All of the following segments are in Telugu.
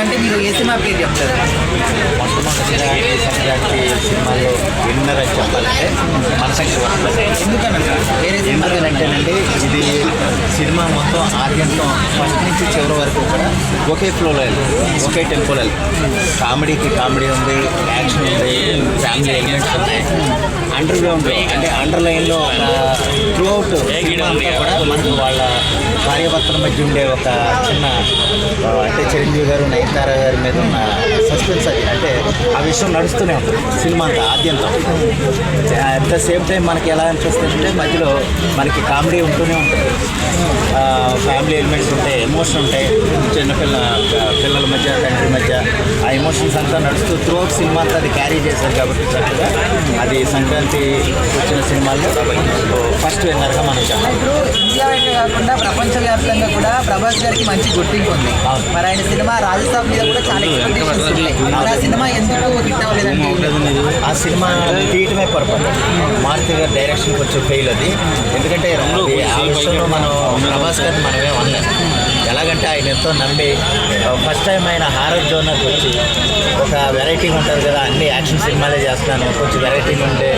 అంటే మీరు ఏ సినిమా పేరు చెప్తారు? మొట్టమొదటిగా సంక్రాంతి సినిమాల్లో విన్నర్ అని చెప్పాలంటే మనసంఖ్య ఎందుకనంటే వేరే ఇది సినిమా మొత్తం ఆద్యంతం ఫస్ట్ నుంచి చివరి వరకు కూడా ఒకే ఫ్లోలో వెళ్ళి ఒకే టెంపోలో వెళ్ళి కామెడీకి కామెడీ ఉంది యాక్షన్ ఉంది ఫ్యామిలీ ఎలిమెంట్స్ ఉన్నాయి అండర్ గ్రౌండ్ అంటే అండర్ లైన్లో త్రూ అవుట్ కూడా మనకు వాళ్ళ భార్యాభర్తల మధ్య ఉండే ఒక చిన్న అంటే చిరంజీవి గారు నైన్ నయనతార గారి మీద ఉన్న సస్పెన్స్ అది. అంటే ఆ విషయం నడుస్తూనే ఉంటుంది సినిమా అంతా ఆద్యంతం. అట్ ద సేమ్ టైం మనకి ఎలా అనిపిస్తుంది అంటే మధ్యలో మనకి కామెడీ ఉంటూనే ఉంటుంది. ఫ్యామిలీ ఎలిమెంట్స్ ఉంటాయి ఎమోషన్ ఉంటాయి చిన్నపిల్ల పిల్లల మధ్య తండ్రి మధ్య ఆ ఎమోషన్స్ అంతా నడుస్తూ త్రూ అవుట్ సినిమా అంతా అది క్యారీ చేశారు కాబట్టి చక్కగా అది సంక్రాంతి వచ్చిన సినిమాల్లో ఫస్ట్ విన్నర్గా మనం చెప్పాలి. కాకుండా ప్రపంచవ్యాప్తంగా కూడా ప్రభాస్ గారికి మంచి గుర్తింపు ఉంది. మరి ఆయన సినిమా రాజస్థాన్ మీద కూడా చాలా ఎక్స్పెక్టేషన్స్ ఉన్నాయి. ఆ సినిమా ఎందుకు హిట్ ఆ సినిమా తీయటమే పొరపాటు. మారుతి గారి డైరెక్షన్ కొంచెం ఫెయిల్ అది. ఎందుకంటే ఆ విషయంలో మనం ప్రభాస్ గారిని మనమే అనలేం ఎలాగంటే ఆయన ఎంతో నమ్మి ఫస్ట్ టైం ఆయన హారర్ జోనర్కి వచ్చి ఒక వెరైటీగా ఉంటుంది కదా అన్ని యాక్షన్ సినిమాలే చేస్తున్నాను కొంచెం వెరైటీగా ఉండే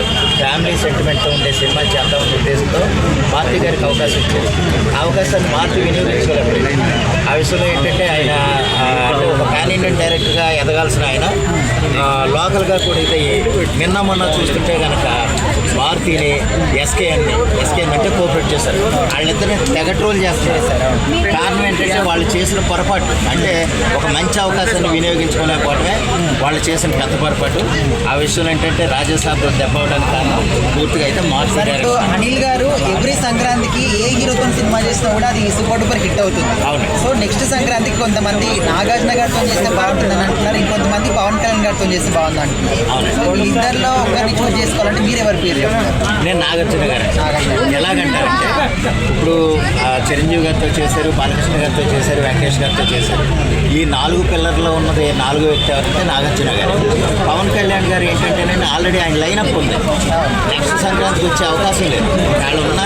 ఫ్యామిలీ సెంటిమెంట్తో ఉండే సినిమా చేద్దామనే ఉద్దేశంతో మారుతి గారికి అవకాశం ఇచ్చారు. ఆ అవకాశాన్ని మారుతి వినియోగించుకోలేదు ఆ విషయంలో ఏంటంటే ఆయన ఒక పాన్ ఇండియన్ డైరెక్టర్గా ఎదగాల్సిన ఆయన. లోకల్గా కూడా అయితే నిన్న మొన్న చూస్తుంటే కనుక మారుతిని ఎస్కేఎన్ని ఎస్కేఎన్ అంటే కోఆపరేట్ చేశారు. వాళ్ళిద్దరిని తెగ ట్రోల్ చేస్తారు కారణం ఏంటంటే వాళ్ళు చేసిన పొరపాటు అంటే ఒక మంచి అవకాశాన్ని వినియోగించుకోలేకపోవటమే వాళ్ళు చేసిన పెద్ద పొరపాటు. ఆ విషయంలో ఏంటంటే రాజస్థాన్తో దెబ్బ అవడానికి కారణం పూర్తిగా అయితే మారుతి మరి ఇప్పుడు డైరెక్టర్ అనిల్ గారు ఎవ్రీ సంక్రాంతికి ఏ హీరోతో సినిమా చేసినా కూడా అది సూపర్ డూపర్ హిట్ అవుతుంది. అవును. సో నెక్స్ట్ సంక్రాంతికి కొంతమంది నాగార్జున గారితో చేస్తే బాగుంటుందని అంటున్నారు. ఇంకొంతమంది పవన్ కళ్యాణ్ గారితో చేస్తే బాగుంది అంటున్నారు అవును. సో ఇద్దరిలో ఒకరిని చూస్ చేసుకోవాలంటే మీరు ఎవరి పేరు నేను నాగార్జున గారు. ఎలాగంటారంటే ఇప్పుడు చిరంజీవి గారితో చేశారు బాలకృష్ణ గారితో చేశారు వెంకటేష్ గారితో చేశారు. ఈ నాలుగు పిల్లర్లో ఉన్నది నాలుగు వ్యక్తి ఎవరంటే నాగార్జున గారు. పవన్ కళ్యాణ్ గారు ఏంటంటే నేను ఆల్రెడీ ఆయన లైనప్ ఉంది. నెక్స్ట్ సంక్రాంతికి వచ్చే అవకాశం లేదు. వాళ్ళు ఉన్న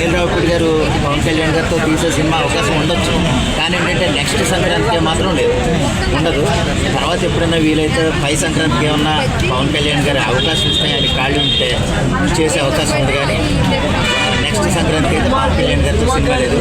అనిల్ రావుపూడి గారు పవన్ కళ్యాణ్ గారితో తీసే సినిమా అవకాశం ఉండొచ్చు. కానీ ఏంటంటే నెక్స్ట్ సంక్రాంతికి మాత్రం లేదు. ఉండదు. తర్వాత ఎప్పుడైనా వీలైతే పై సంక్రాంతికి ఏమన్నా పవన్ కళ్యాణ్ గారి అవకాశం ఇస్తే ఆయన కాళ్ళు ఉంటే చేసే అవకాశం ఉంది కానీ నెక్స్ట్ సంక్రాంతికి అయితే పవన్ కళ్యాణ్ గారితో సినిమా లేదు.